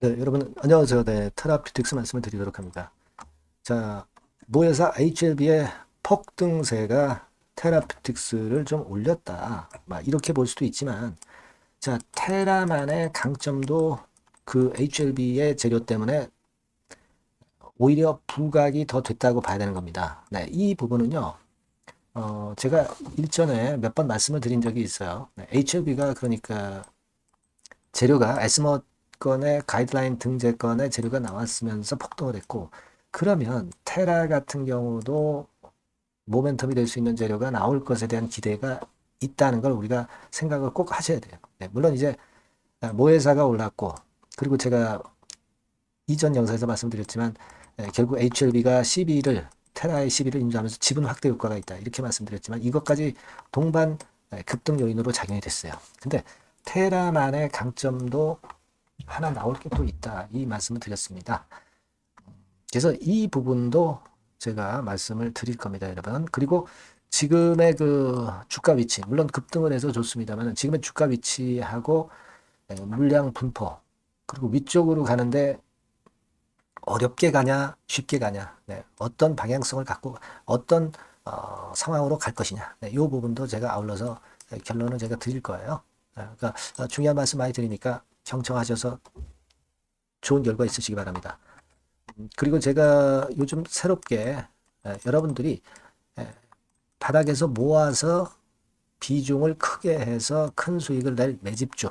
네, 여러분 안녕하세요. 네, 테라피틱스 말씀을 드리도록 합니다. 자, 모회사 HLB의 폭등세가 테라피틱스를 좀 올렸다. 막 이렇게 볼 수도 있지만, 자, 테라만의 강점도 그 HLB의 재료 때문에 오히려 부각이 더 됐다고 봐야 되는 겁니다. 네, 이 부분은요. 어, 제가 일전에 몇 번 말씀을 드린 적이 있어요. 네, HLB가 그러니까 재료가 에스머 건의 가이드라인 등재 건의 재료가 나왔으면서 폭등을 했고 그러면 테라 같은 경우도 모멘텀이 될 수 있는 재료가 나올 것에 대한 기대가 있다는 걸 우리가 생각을 꼭 하셔야 돼요. 네, 물론 이제 모회사가 올랐고 그리고 제가 이전 영상에서 말씀드렸지만 예, 결국 HLB가 12를 테라의 12를 인수하면서 지분 확대 효과가 있다 이렇게 말씀드렸지만 이것까지 동반 예, 급등 요인으로 작용이 됐어요. 근데 테라만의 강점도 하나 나올 게 또 있다. 이 말씀을 드렸습니다. 그래서 이 부분도 제가 말씀을 드릴 겁니다, 여러분. 그리고 지금의 그 주가 위치, 물론 급등을 해서 좋습니다만 지금의 주가 위치하고 예, 물량 분포, 그리고 위쪽으로 가는데 어렵게 가냐, 쉽게 가냐, 네, 어떤 방향성을 갖고 어떤 어, 상황으로 갈 것이냐, 네, 이 부분도 제가 아울러서 결론을 제가 드릴 거예요. 네, 그러니까 어, 중요한 말씀 많이 드리니까 경청하셔서 좋은 결과 있으시기 바랍니다. 음, 그리고 제가 요즘 새롭게 여러분들이 바닥에서 모아서 비중을 크게 해서 큰 수익을 낼 매집주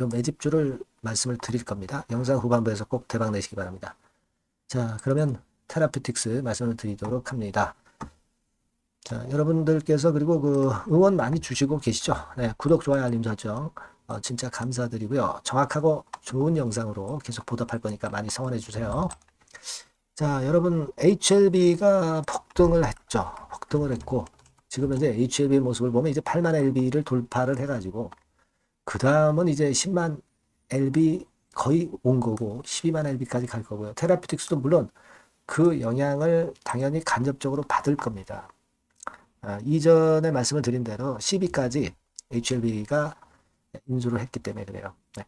이 매집주를 말씀을 드릴 겁니다. 영상 후반부에서 꼭 대박 내시기 바랍니다. 자 그러면 테라피틱스 말씀을 드리도록 합니다. 자 여러분들께서 그리고 그 응원 많이 주시고 계시죠? 네, 구독, 좋아요, 알림 설정 어, 진짜 감사드리고요. 정확하고 좋은 영상으로 계속 보답할 거니까 많이 성원해 주세요. 자, 여러분 HLB가 폭등을 했죠. 폭등을 했고 지금 현재 HLB 모습을 보면 이제 8만 LB를 돌파를 해가지고 그 다음은 이제 10만 LB 거의 온 거고 12만 LB까지 갈 거고요. 테라피틱스도 물론 그 영향을 당연히 간접적으로 받을 겁니다. 아, 이전에 말씀을 드린 대로 12까지 HLB가 인수를 했기 때문에 그래요. 네.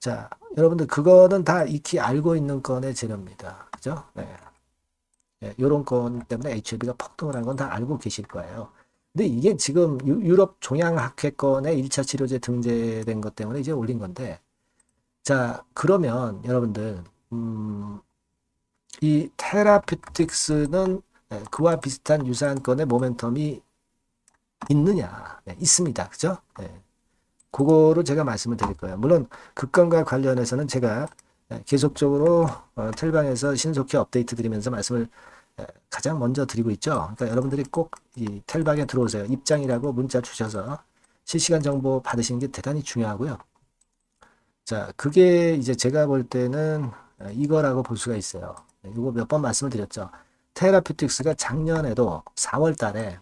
자, 여러분들 그거는 다 익히 알고 있는 건의 재료입니다. 그죠? 네. 네, 요런 건 때문에 HLB가 폭등을 한 건 다 알고 계실 거예요. 근데 이게 지금 유, 럽 종양학회권의 1차 치료제 등재된 것 때문에 이제 올린 건데, 자, 그러면 여러분들, 음, 이 테라피틱스는 네, 그와 비슷한 유사한 건의 모멘텀이 있느냐? 네, 있습니다. 그죠? 네. 그거를 제가 말씀을 드릴 거예요. 물론 극건과 관련해서는 제가 계속적으로 어, 텔방에서 신속히 업데이트 드리면서 말씀을 가장 먼저 드리고 있죠. 그러니까 여러분들이 꼭 이 텔방에 들어오세요. 입장이라고 문자 주셔서 실시간 정보 받으시는 게 대단히 중요하고요. 자, 그게 이제 제가 볼 때는 이거라고 볼 수가 있어요. 이거 몇 번 말씀을 드렸죠. 테라피틱스가 작년에도 4월 달에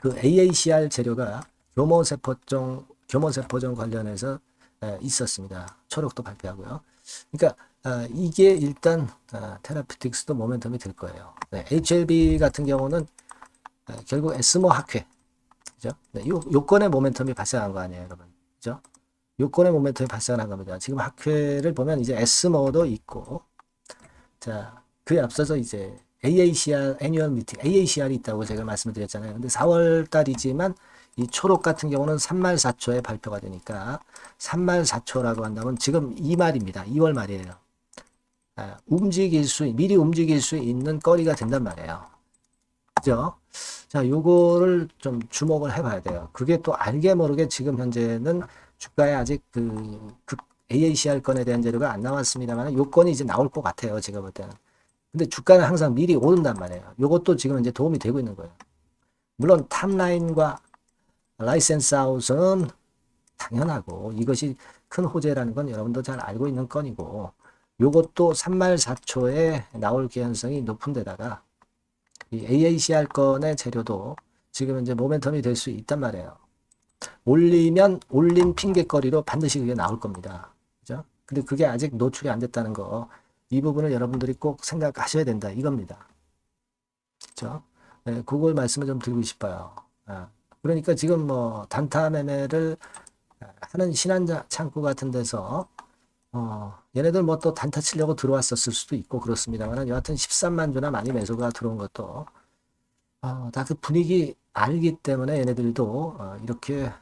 그 AACR 재료가 교모세포종, 교모세포종 관련해서 있었습니다. 초록도 발표하고요. 그러니까 아, 이게 일단 아, 테라피틱스도 모멘텀이 될 거예요. 네, HLB 같은 경우는 아, 결국 에스모 학회, 그죠? 네, 요, 요건의 모멘텀이 발생한 거 아니에요, 여러분. 그죠? 요건의 모멘텀이 발생한 겁니다. 지금 학회를 보면 이제 에스모도 있고, 자, 그에 앞서서 이제 AACR 애니얼 미팅, AACR이 있다고 제가 말씀을 드렸잖아요. 근데 4월 달이지만 이 초록 같은 경우는 3말 4초에 발표가 되니까 3말 4초라고 한다면 지금 2말입니다. 2월 말이에요. 아, 움직일 수, 미리 움직일 수 있는 거리가 된단 말이에요. 그죠? 자, 요거를 좀 주목을 해봐야 돼요. 그게 또 알게 모르게 지금 현재는 주가에 아직 그, 그 AACR 건에 대한 재료가 안 나왔습니다만 요 건이 이제 나올 것 같아요. 제가 볼 때는. 근데 주가는 항상 미리 오른단 말이에요. 요것도 지금 이제 도움이 되고 있는 거예요. 물론 탑라인과 라이센스 아웃은 당연하고 이것이 큰 호재라는 건 여러분도 잘 알고 있는 건이고 요것도 3말 4초에 나올 개연성이 높은 데다가 이 AACR 건의 재료도 지금 이제 모멘텀이 될 수 있단 말이에요. 올리면 올린 핑계거리로 반드시 그게 나올 겁니다. 그죠? 근데 그게 아직 노출이 안 됐다는 거, 이 부분을 여러분들이 꼭 생각하셔야 된다. 이겁니다. 그죠? 네, 그걸 말씀을 좀 드리고 싶어요. 아. 그러니까 지금 뭐 단타 매매를 하는 신한 창구 같은 데서 어, 얘네들 뭐 또 단타 치려고 들어왔었을 수도 있고 그렇습니다만 여하튼 13만 주나 많이 매수가 들어온 것도 어, 다 그 분위기 알기 때문에 얘네들도 어, 이렇게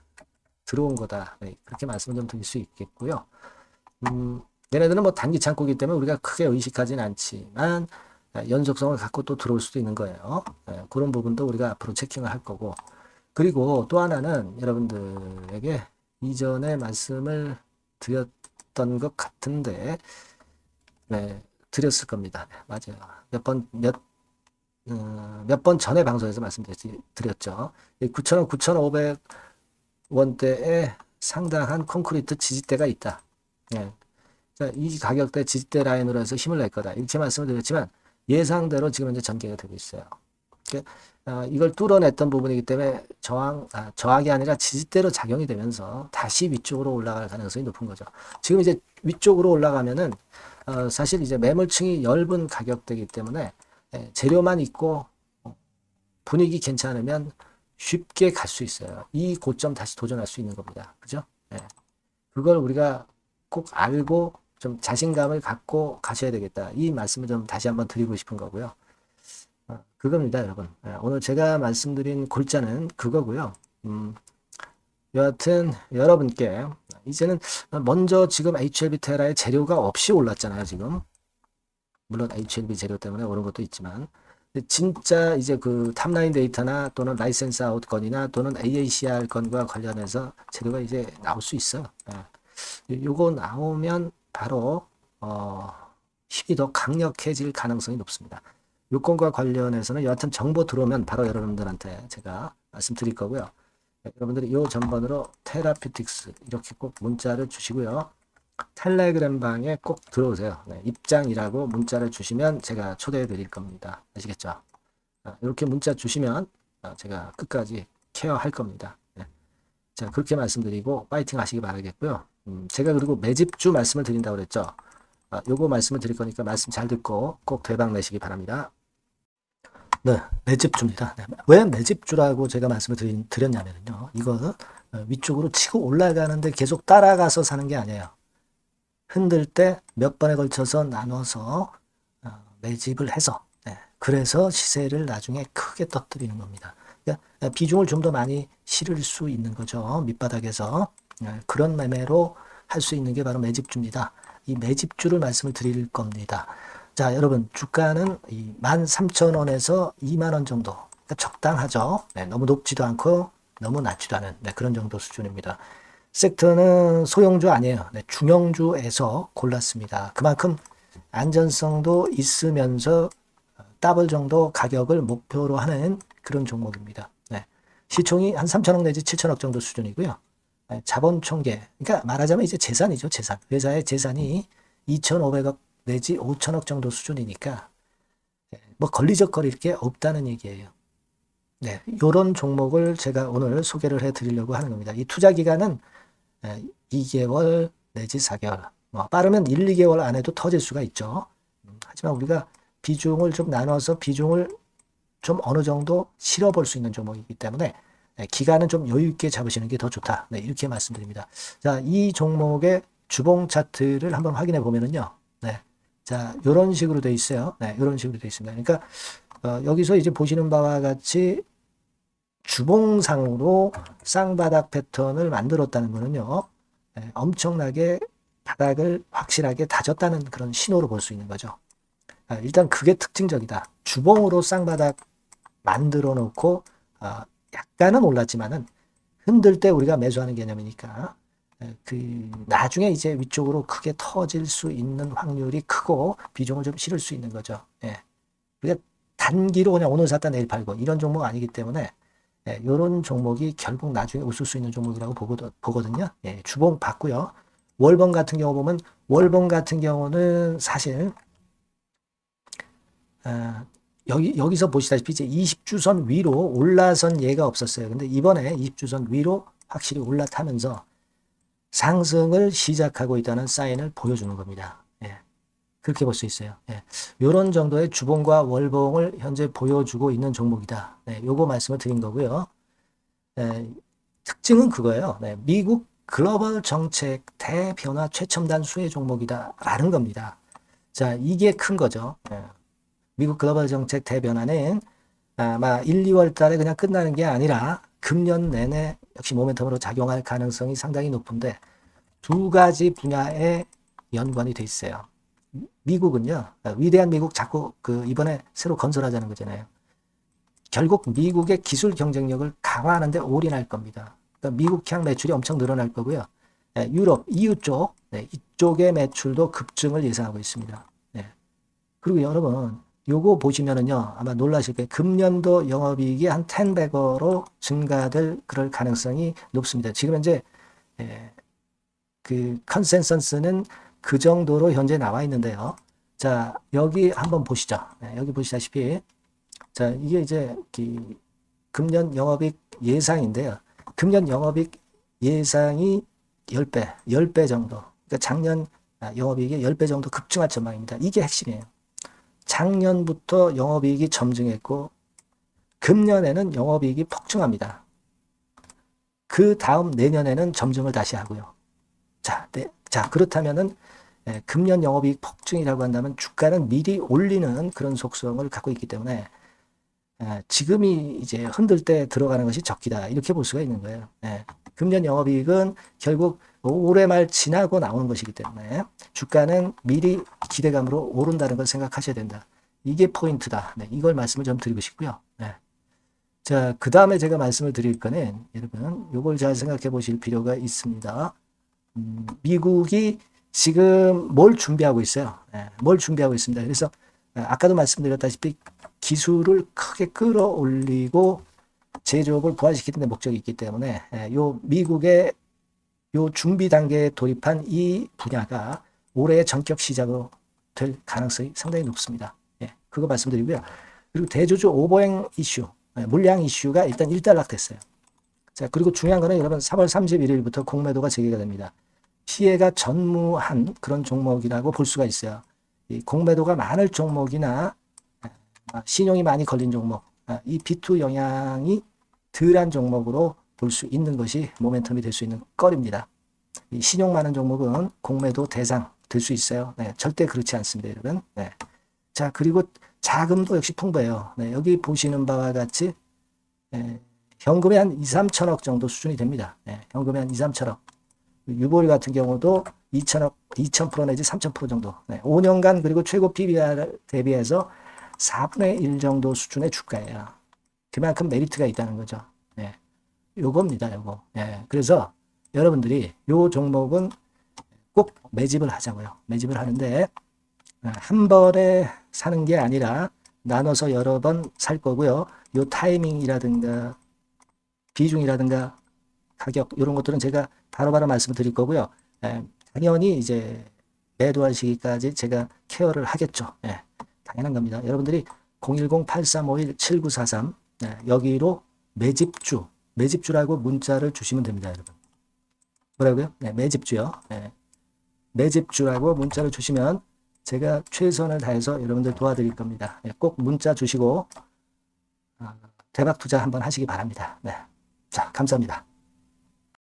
들어온 거다. 네, 그렇게 말씀을 좀 드릴 수 있겠고요. 음, 얘네들은 뭐 단기 창고기 때문에 우리가 크게 의식하지는 않지만 아, 연속성을 갖고 또 들어올 수도 있는 거예요. 예, 그런 부분도 우리가 앞으로 체킹을 할 거고. 그리고 또 하나는 여러분들에게 이전에 말씀을 드렸던 것 같은데, 네, 드렸을 겁니다. 네, 맞아요. 몇 번, 몇, 어, 몇번 전에 방송에서 말씀드렸죠. 9,000원, 9,500원대에 상당한 콘크리트 지지대가 있다. 네. 자, 이 가격대 지지대 라인으로 해서 힘을 낼 거다. 이렇게 말씀을 드렸지만, 예상대로 지금 현재 전개가 되고 있어요. 어, 이걸 뚫어냈던 부분이기 때문에 저항, 아, 저항이 아니라 지지대로 작용이 되면서 다시 위쪽으로 올라갈 가능성이 높은 거죠. 지금 이제 위쪽으로 올라가면은 어, 사실 이제 매물층이 얇은 가격대이기 때문에 예, 재료만 있고 어, 분위기 괜찮으면 쉽게 갈 수 있어요. 이 고점 다시 도전할 수 있는 겁니다. 그죠? 예. 그걸 우리가 꼭 알고 좀 자신감을 갖고 가셔야 되겠다. 이 말씀을 좀 다시 한번 드리고 싶은 거고요. 어, 그겁니다, 여러분. 예, 오늘 제가 말씀드린 골자는 그거고요. 음, 여하튼 여러분께 이제는 먼저 지금 HLB 테라의 재료가 없이 올랐잖아요, 지금. 물론 HLB 재료 때문에 오른 것도 있지만 진짜 이제 그 탑라인 데이터나 또는 라이센스 아웃 건이나 또는 AACR 건과 관련해서 재료가 이제 나올 수 있어요. 예. 요거 나오면 바로 어, 힘이 더 강력해질 가능성이 높습니다. 요건과 관련해서는 여하튼 정보 들어오면 바로 여러분들한테 제가 말씀드릴 거고요. 네, 여러분들이 이 전번으로 테라피틱스 이렇게 꼭 문자를 주시고요. 텔레그램 방에 꼭 들어오세요. 네, 입장이라고 문자를 주시면 제가 초대해 드릴 겁니다. 아시겠죠? 아, 이렇게 문자 주시면 아, 제가 끝까지 케어할 겁니다. 네. 자, 그렇게 말씀드리고 파이팅 하시기 바라겠고요. 음, 제가 그리고 매집주 말씀을 드린다고 그랬죠. 아, 요거 말씀을 드릴 거니까 말씀 잘 듣고 꼭 대박 내시기 바랍니다. 네, 매집주입니다. 네, 왜 매집주라고 제가 말씀을 드린, 드렸냐면요. 이거 어, 위쪽으로 치고 올라가는데 계속 따라가서 사는 게 아니에요. 흔들 때 몇 번에 걸쳐서 나눠서 어, 매집을 해서 네, 그래서 시세를 나중에 크게 터뜨리는 겁니다. 그러니까 비중을 좀 더 많이 실을 수 있는 거죠. 밑바닥에서 네, 그런 매매로 할 수 있는 게 바로 매집주입니다. 이 매집주를 말씀을 드릴 겁니다. 자, 여러분 주가는 이 13,000원에서 2만 원 정도. 그러니까 적당하죠. 네, 너무 높지도 않고 너무 낮지도 않은 네, 그런 정도 수준입니다. 섹터는 소형주 아니에요. 네, 중형주에서 골랐습니다. 그만큼 안전성도 있으면서 더블 정도 가격을 목표로 하는 그런 종목입니다. 네, 시총이 한 3천억 내지 7천억 정도 수준이고요. 네, 자본 총계, 그러니까 말하자면 이제 재산이죠, 재산. 회사의 재산이 2,500억 내지 5천억 정도 수준이니까 뭐 걸리적거릴 게 없다는 얘기예요. 네, 이런 종목을 제가 오늘 소개를 해 드리려고 하는 겁니다. 이 투자 기간은 2개월 내지 4개월, 뭐 빠르면 1, 2개월 안에도 터질 수가 있죠. 음, 하지만 우리가 비중을 좀 나눠서 비중을 좀 어느 정도 실어볼 수 있는 종목이기 때문에 네, 기간은 좀 여유 있게 잡으시는 게 더 좋다. 네, 이렇게 말씀드립니다. 자, 이 종목의 주봉 차트를 한번 확인해 보면은요. 네. 자, 요런 식으로 돼 있어요. 네, 요런 식으로 돼 있습니다. 그러니까 어, 여기서 이제 보시는 바와 같이 주봉상으로 쌍바닥 패턴을 만들었다는 거는요. 네, 엄청나게 바닥을 확실하게 다졌다는 그런 신호로 볼 수 있는 거죠. 아, 일단 그게 특징적이다. 주봉으로 쌍바닥 만들어 놓고 아, 약간은 올랐지만은 흔들 때 우리가 매수하는 개념이니까 예, 그 나중에 이제 위쪽으로 크게 터질 수 있는 확률이 크고 비중을 좀 실을 수 있는 거죠. 예. 우리가 단기로 그냥 오늘 샀다 내일 팔고 이런 종목 아니기 때문에 예, 이런 종목이 결국 나중에 웃을 수 있는 종목이라고 보거든요. 예, 주봉 봤고요. 월봉 같은 경우 보면 월봉 같은 경우는 사실 어, 여기 여기서 보시다시피 이제 20주선 위로 올라선 예가 없었어요. 근데 이번에 20주선 위로 확실히 올라타면서 상승을 시작하고 있다는 사인을 보여주는 겁니다. 예. 그렇게 볼 수 있어요. 예. 이런 정도의 주봉과 월봉을 현재 보여주고 있는 종목이다. 네, 요거 말씀을 드린 거고요. 예, 특징은 그거예요. 네, 미국 글로벌 정책 대변화 최첨단 수혜 종목이다라는 겁니다. 자, 이게 큰 거죠. 예. 미국 글로벌 정책 대변화는 아마 1, 2월 달에 그냥 끝나는 게 아니라 금년 내내 역시 모멘텀으로 작용할 가능성이 상당히 높은데 두 가지 분야에 연관이 돼 있어요. 미국은요, 위대한 미국 자꾸 그 이번에 새로 건설하자는 거잖아요. 결국 미국의 기술 경쟁력을 강화하는데 올인할 겁니다. 그러니까 미국향 매출이 엄청 늘어날 거고요. 예, 유럽, EU 쪽, 네, 이쪽의 매출도 급증을 예상하고 있습니다. 네. 그리고 여러분, 요거 보시면은요, 아마 놀라실 거예요. 금년도 영업이익이 한 10배거로 증가될 그럴 가능성이 높습니다. 지금 현재, 예, 그 컨센서스는 그 정도로 현재 나와 있는데요. 자, 여기 한번 보시죠. 네, 여기 보시다시피, 자, 이게 이제 그 금년 영업이익 예상인데요. 금년 영업이익 예상이 10배, 10배 정도. 그러니까 작년 아, 영업이익이 10배 정도 급증할 전망입니다. 이게 핵심이에요. 작년부터 영업이익이 점증했고 금년에는 영업이익이 폭증합니다. 그 다음 내년에는 점증을 다시 하고요. 자, 네, 자 그렇다면은 예, 금년 영업이익 폭증이라고 한다면 주가는 미리 올리는 그런 속성을 갖고 있기 때문에 예, 지금이 이제 흔들 때 들어가는 것이 적기다 이렇게 볼 수가 있는 거예요. 예, 금년 영업이익은 결국 올해 말 지나고 나오는 것이기 때문에 주가는 미리 기대감으로 오른다는 걸 생각하셔야 된다. 이게 포인트다. 네, 이걸 말씀을 좀 드리고 싶고요. 네. 자, 그 다음에 제가 말씀을 드릴 거는 여러분 요걸 잘 생각해 보실 필요가 있습니다. 음, 미국이 지금 뭘 준비하고 있어요? 네, 뭘 준비하고 있습니다. 그래서 아까도 말씀드렸다시피 기술을 크게 끌어올리고 제조업을 부활시키는 데 목적이 있기 때문에 예, 요 미국의 요 준비 단계에 돌입한 이 분야가 올해 전격 시작으로 될 가능성이 상당히 높습니다. 예, 그거 말씀드리고요. 그리고 대주주 오버행 이슈, 예, 물량 이슈가 일단 일단락됐어요. 자, 그리고 중요한 거는 여러분 3월 31일부터 공매도가 재개가 됩니다. 피해가 전무한 그런 종목이라고 볼 수가 있어요. 이 공매도가 많을 종목이나 아, 신용이 많이 걸린 종목, 아, 이 B2 영향이 덜한 종목으로 볼 수 있는 것이 모멘텀이 될 수 있는 거리입니다. 이 신용 많은 종목은 공매도 대상 될 수 있어요. 네, 절대 그렇지 않습니다, 여러분. 네. 자, 그리고 자금도 역시 풍부해요. 네, 여기 보시는 바와 같이 네, 현금이 한 2, 3천억 정도 수준이 됩니다. 네, 현금이 한 2, 3천억. 유보리 같은 경우도 2천억, 2,000% 내지 3,000% 정도. 네, 5년간 그리고 최고 PBR 대비해서 4분의 1 정도 수준의 주가예요. 그만큼 메리트가 있다는 거죠. 네. 요겁니다, 요거. 네. 그래서 여러분들이 요 종목은 꼭 매집을 하자고요. 매집을 하는데 한 번에 사는 게 아니라 나눠서 여러 번 살 거고요. 요 타이밍이라든가 비중이라든가 가격 이런 것들은 제가 바로바로 말씀을 드릴 거고요. 예, 당연히 이제 매도할 시기까지 제가 케어를 하겠죠. 예, 당연한 겁니다. 여러분들이 010-8351-7943 네, 여기로 매집주, 매집주라고 문자를 주시면 됩니다, 여러분. 뭐라고요? 네, 매집주요. 네. 매집주라고 문자를 주시면 제가 최선을 다해서 여러분들 도와드릴 겁니다. 네, 꼭 문자 주시고 아, 대박 투자 한번 하시기 바랍니다. 네. 자, 감사합니다.